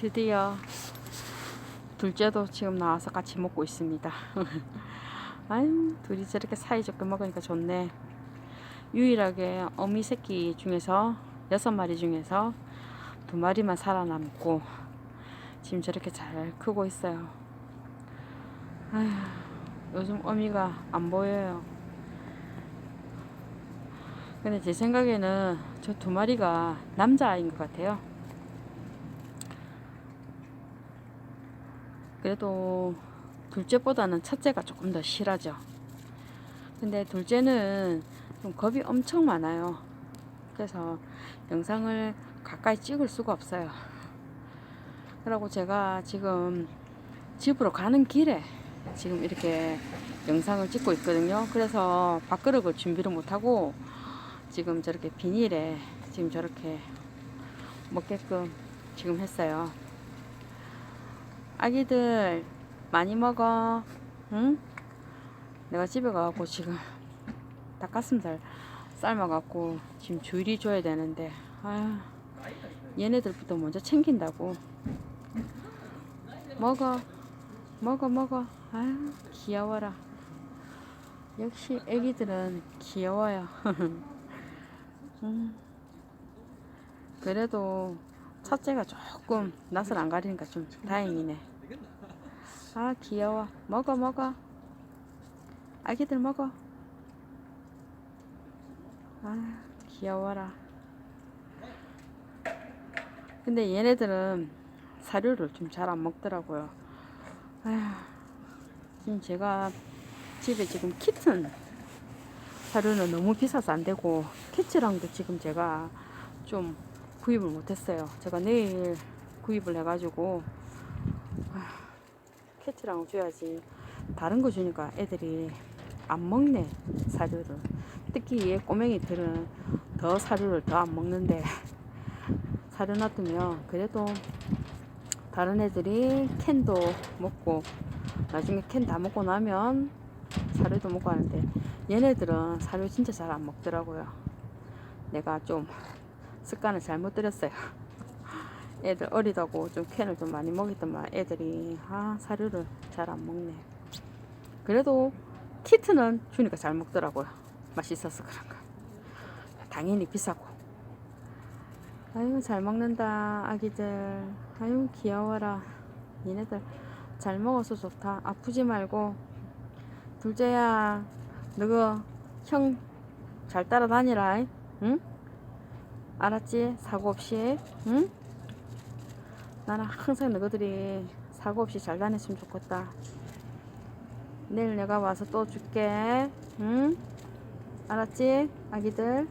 드디어 둘째도 지금 나와서 같이 먹고 있습니다. 아유, 둘이 저렇게 사이좋게 먹으니까 좋네. 유일하게 어미 새끼 중에서 여섯 마리 중에서 두 마리만 살아남고 지금 저렇게 잘 크고 있어요. 아휴, 요즘 어미가 안 보여요. 근데 제 생각에는 저 두 마리가 남자아이인 것 같아요. 그래도 둘째보다는 첫째가 조금 더 실하죠. 근데 둘째는 좀 겁이 엄청 많아요. 그래서 영상을 가까이 찍을 수가 없어요. 그리고 제가 지금 집으로 가는 길에 지금 이렇게 영상을 찍고 있거든요. 그래서 밥그릇을 준비를 못하고 지금 저렇게 비닐에 지금 저렇게 먹게끔 지금 했어요. 아기들 많이 먹어. 응? 내가 집에 가갖고 지금 닭가슴살 삶아갖고 지금 줄이 줘야 되는데 아 얘네들부터 먼저 챙긴다고 먹어 먹어 먹어 아유 귀여워라 역시 애기들은 귀여워요 음. 그래도 첫째가 조금 낯을 안 가리니까 좀 다행이네. 아 귀여워. 먹어 먹어. 아기들 먹어. 아 귀여워라. 근데 얘네들은 사료를 좀 잘 안 먹더라고요. 아휴 지금 제가 집에 지금 키튼 사료는 너무 비싸서 안 되고 캐치랑도 지금 제가 좀 구입을 못했어요. 제가 내일 구입을 해가지고 아, 캐치랑을 줘야지. 다른 거 주니까 애들이 안 먹네 사료를. 특히 얘 꼬맹이들은 더 사료를 더 안 먹는데. 사료 놔두면 그래도 다른 애들이 캔도 먹고 나중에 캔 다 먹고 나면 사료도 먹고 하는데 얘네들은 사료 진짜 잘 안 먹더라고요. 내가 좀 습관을 잘못 들였어요. 애들 어리다고 좀 캔을 좀 많이 먹이더만 애들이. 아 사료를 잘 안 먹네. 그래도 키트는 주니까 잘 먹더라고요. 맛있어서 그런가. 당연히 비싸고. 아유 잘 먹는다 아기들. 아유 귀여워라. 얘네들 잘 먹어서 좋다. 아프지 말고. 둘째야 너가 형잘 따라다니라. 응? 알았지? 사고 없이 응? 나는 항상 너희들이 사고 없이 잘 다녔으면 좋겠다 내일 내가 와서 또 줄게 응? 알았지? 아기들